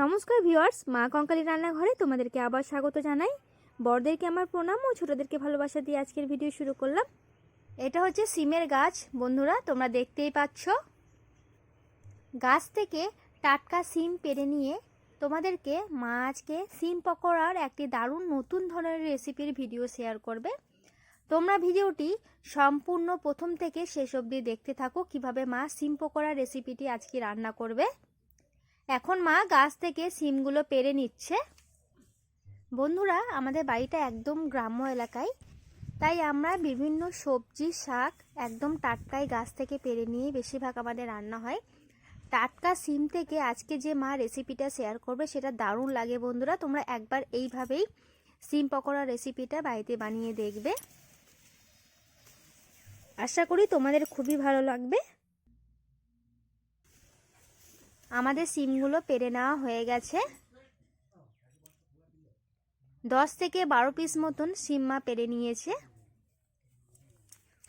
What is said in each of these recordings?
নমস্কার ভিউয়ার্স, মা কঙ্কালী রান্নাঘরে তোমাদেরকে আবার স্বাগত জানাই। বড়দেরকে আমার প্রণাম ও ছোটদেরকে ভালোবাসা দিয়ে আজকের ভিডিও শুরু করলাম। এটা হচ্ছে সিমের গাছ। বন্ধুরা, তোমরা দেখতেই পাচ্ছ। গাছ থেকে টাটকা সিম পেরে নিয়ে তোমাদেরকে মা আজকে সিম পকোড়ার একটি দারুণ নতুন ধরনের রেসিপির ভিডিও শেয়ার করবে। তোমরা ভিডিওটি সম্পূর্ণ প্রথম থেকে শেষ অবধি দেখতে থাকো কীভাবে মা সিম পকোড়া রেসিপিটি আজকে রান্না করবে। এখন মা গাছ থেকে সিমগুলো পেরে নিচ্ছে। বন্ধুরা, আমাদের বাড়িটা একদম গ্রাম্য এলাকায়, তাই আমরা বিভিন্ন সবজি, শাক একদম টাটকাই গাছ থেকে পেরে নিয়ে বেশিরভাগ আমাদের রান্না হয়। টাটকা সিম থেকে আজকে যে মা রেসিপিটা শেয়ার করবে, সেটা দারুণ লাগে বন্ধুরা। তোমরা একবার এইভাবেই সিম পকোড়া রেসিপিটা বাড়িতে বানিয়ে দেখবে। আশা করি তোমাদের খুবই ভালো লাগবে। আমাদের সিমগুলো পেরে নেওয়া হয়ে গেছে। দশ থেকে বারো পিস মতন সিম মা পেরে নিয়েছে।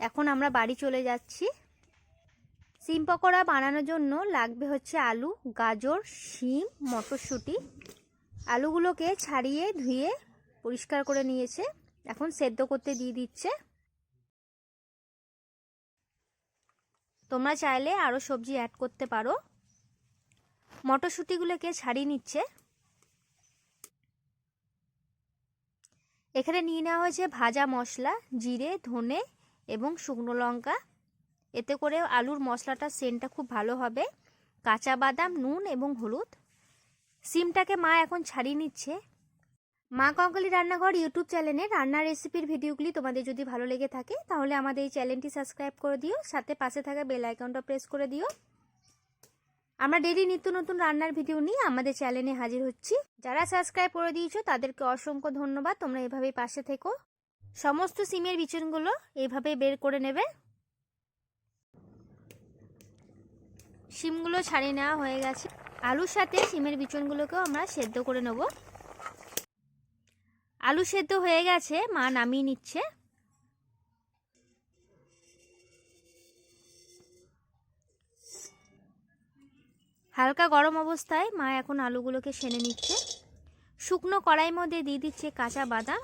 এখন আমরা বাড়ি চলে যাচ্ছি। সিম পকোড়া বানানোর জন্য লাগবে হচ্ছে আলু, গাজর, শিম, মটরশুঁটি। আলুগুলোকে ছাড়িয়ে ধুয়ে পরিষ্কার করে নিয়েছে। এখন সেদ্ধ করতে দিয়ে দিচ্ছে। তোমরা চাইলে আরও সবজি অ্যাড করতে পারো। মটরশুঁটিগুলোকে ছাড়িয়ে নিচ্ছে। এখানে নিয়ে নেওয়া হয়েছে ভাজা মশলা, জিরে, ধনে এবং শুকনো লঙ্কা। এতে করে আলুর মশলাটার সেন্টটা খুব ভালো হবে। কাঁচা বাদাম, নুন এবং হলুদ। সিমটাকে মা এখন ছাড়িয়ে নিচ্ছে। মা কঙ্কালি রান্নাঘর ইউটিউব চ্যানেলে রান্নার রেসিপির ভিডিওগুলি তোমাদের যদি ভালো লেগে থাকে, তাহলে আমাদের এই চ্যানেলটি সাবস্ক্রাইব করে দিও। সাথে পাশে থাকা বেল আইকনটা প্রেস করে দিও। আমরা ডেলি নিত্য নতুন রান্নার ভিডিও নিয়ে আমাদের চ্যানেলে হাজির হচ্ছি। যারা সাবস্ক্রাইব করে দিয়েছ, তাদেরকে অসংখ্য ধন্যবাদ। তোমরা এভাবেই পাশে থেকো। সমস্ত সিমের বিচুনগুলো এভাবে বের করে নেবে। সিমগুলো ছাড়িয়ে নেওয়া হয়ে গেছে। আলুর সাথে সিমের বিচুনগুলোকেও আমরা সেদ্ধ করে নেব। আলু সেদ্ধ হয়ে গেছে, মা নামিয়ে নিচ্ছে। হালকা গরম অবস্থায় মা এখন আলুগুলোকে সেনে নিচ্ছে। শুকনো কড়াইয়ের মধ্যে দিয়ে দিচ্ছে কাঁচা বাদাম।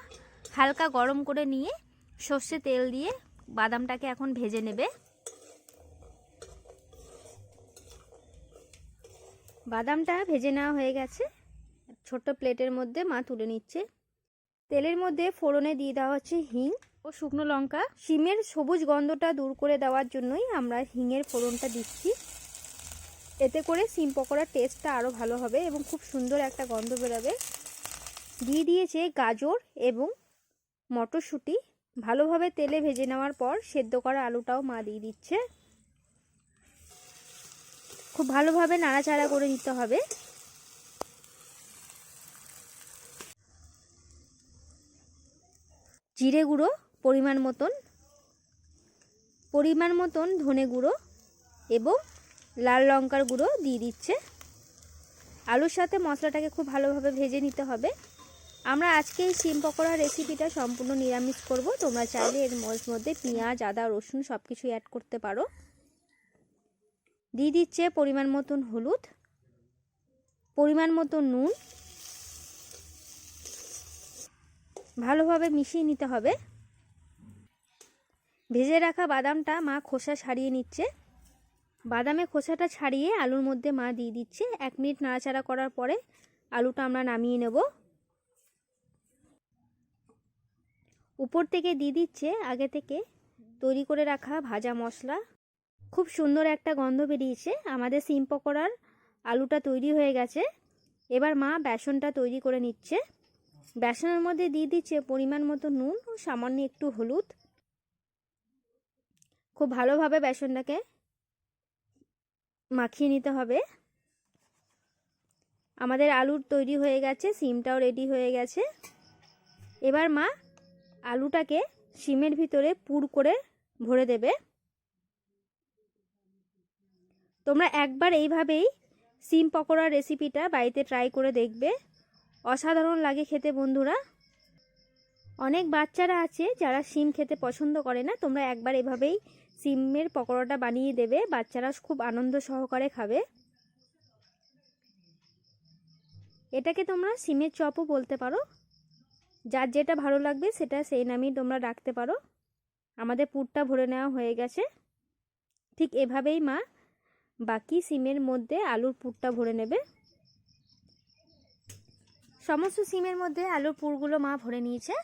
হালকা গরম করে নিয়ে সর্ষে তেল দিয়ে বাদামটাকে এখন ভেজে নেবে। বাদামটা ভেজে নেওয়া হয়ে গেছে। ছোট্ট প্লেটের মধ্যে মা তুলে নিচ্ছে। তেলের মধ্যে ফোড়নে দিয়ে দেওয়া হচ্ছে হিং ও শুকনো লঙ্কা। শিমের সবুজ গন্ধটা দূর করে দেওয়ার জন্যই আমরা হিঙের ফোড়নটা দিচ্ছি। এতে করে সিম পকোড়ার টেস্টটা আরও ভালো হবে এবং খুব সুন্দর একটা গন্ধ বেরোবে। দিয়ে দিয়েছে গাজর এবং মটরশুঁটি। ভালোভাবে তেলে ভেজে নেওয়ার পর সেদ্ধ করা আলুটাও মা দিয়ে দিচ্ছে। খুব ভালোভাবে নাড়াচাড়া করে নিতে হবে। জিরে গুঁড়ো পরিমাণ মতন পরিমাণ মতন ধনে গুঁড়ো এবং লাল লঙ্কার গুঁড়ো দিয়ে দিচ্ছে। আলুর সাথে মশলাটাকে খুব ভালোভাবে ভেজে নিতে হবে। আমরা আজকে এই সিম পকোড়া রেসিপিটা সম্পূর্ণ নিরামিষ করব। তোমরা চাইলে এর মধ্যে পেঁয়াজ, আদা, রসুন সব কিছু অ্যাড করতে পারো। দিয়ে দিচ্ছে পরিমাণ মতন হলুদ, পরিমাণ মতন নুন। ভালোভাবে মিশিয়ে নিতে হবে। ভেজে রাখা বাদামটা মা খোসা ছাড়িয়ে নিচ্ছে। বাদামে খোসাটা ছাড়িয়ে আলুর মধ্যে মা দিয়ে দিচ্ছে। এক মিনিট নাড়াচাড়া করার পরে আলুটা আমরা নামিয়ে নেব। উপর থেকে দিয়ে দিচ্ছে, আগে থেকে তৈরি করে রাখা ভাজা মশলা। খুব সুন্দর একটা গন্ধ বেরিয়েছে। আমাদের সিম পকোড়ার আলুটা তৈরি হয়ে গেছে। এবার মা বেসনটা তৈরি করে নিচ্ছে। বেসনের মধ্যে দিয়ে দিচ্ছে পরিমাণ মতো নুন ও সামান্য একটু হলুদ। খুব ভালোভাবে বেসনটাকে মাখিয়ে নিতে হবে। আমাদের আলুর তৈরি হয়ে গেছে, সিমটাও রেডি হয়ে গেছে। এবার মা আলুটাকে সিমের ভিতরে পুর করে ভরে দেবে। তোমরা একবার এইভাবেই সিম পকোড়ার রেসিপিটা বাড়িতে ট্রাই করে দেখবে। অসাধারণ লাগে খেতে বন্ধুরা। অনেক বাচ্চারা আছে যারা সিম খেতে পছন্দ করে না, তোমরা একবার এভাবেই সিমের পকোড়াটা বানিয়ে দেবে। বাচ্চারা খুব আনন্দ সহকারে খাবে। এটাকে তোমরা সিমের চপও বলতে পারো। যার যেটা ভালো লাগবে সেটা সেই নামেই তোমরা রাখতে পারো। আমাদের পুরটা ভরে নেওয়া হয়ে গেছে। ঠিক এভাবেই মা বাকি সিমের মধ্যে আলুর পুরটা ভরে নেবে। সমস্ত সিমের মধ্যে আলুর পুরগুলো মা ভরে নিয়েছে।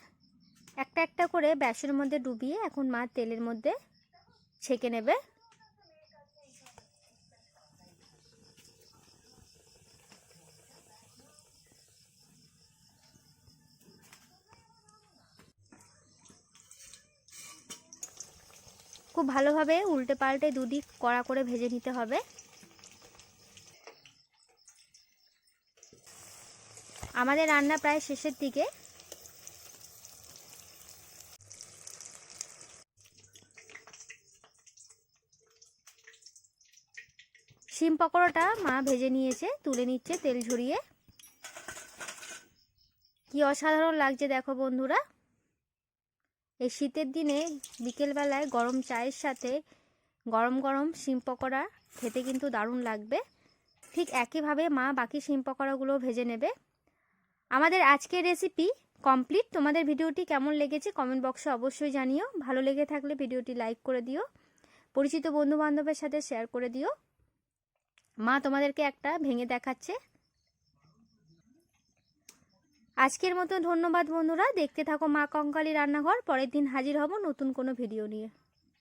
একটা একটা করে ব্যাসের মধ্যে ডুবিয়ে এখন মা তেলের মধ্যে ছেঁকে নেবে। খুব ভালোভাবে উল্টে পাল্টে দুদিক কড়া করে ভেজে নিতে হবে। আমাদের রান্না প্রায় শেষের দিকে। শিম পকোড়াটা মা ভেজে নিয়েছে, তুলে নিচ্ছে তেল ঝরিয়ে। কি অসাধারণ লাগছে দেখো বন্ধুরা। এই শীতের দিনে বিকেলবেলায় গরম চায়ের সাথে গরম গরম শিম পকোড়া খেতে কিন্তু দারুণ লাগবে। ঠিক একইভাবে মা বাকি শিম পকোড়াগুলো ভেজে নেবে। আমাদের আজকের রেসিপি কমপ্লিট তোমাদের ভিডিওটি কেমন লেগেছে কমেন্ট বক্সে অবশ্যই জানিও। ভালো লেগে থাকলে ভিডিওটি লাইক করে দিও। পরিচিত বন্ধু বান্ধবের সাথে শেয়ার করে দিও। মা তোমাদেরকে একটা ভেঙে দেখাচ্ছে। আজকের মতো ধন্যবাদ বন্ধুরা। দেখতে থাকো মা কঙ্কালী রান্নাঘর। পরের দিন হাজির হব নতুন কোনো ভিডিও নিয়ে।